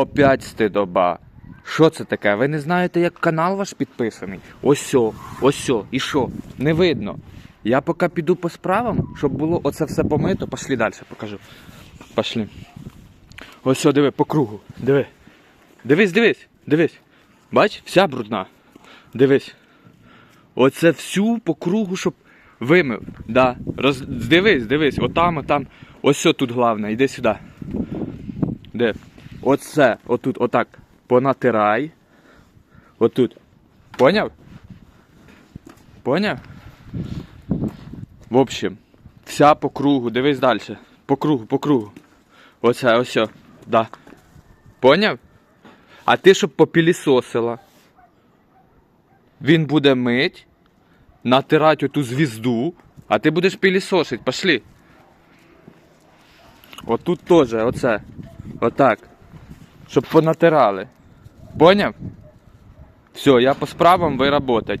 Опять стидоба. Що це таке? Ви не знаєте, як канал ваш підписаний? Ось сьо, ось сьо. І що? Не видно. Я поки піду по справам, щоб було оце все помито. Пошли далі, покажу. Пошли. Ось диви, по кругу. Диви. Дивись, дивись, дивись. Бач, вся брудна. Дивись. Оце всю по кругу, щоб вимив. Да. Роз... Дивись, дивись, отам, отам. Ось тут головне, йди сюди. Де? Оце, отут, отак. Понатирай. Отут. Поняв? Поняв? В общем, вся по кругу, дивись далі. По кругу, по кругу. Оце, ось. Да. Поняв? А ти щоб попілісосила. Він буде мить, натирати оту звізду, а ти будеш пілісосить. Пошли. Отут теж, оце. Отак. Щоб понатирали. Поняв? Все, я по справам ви работать.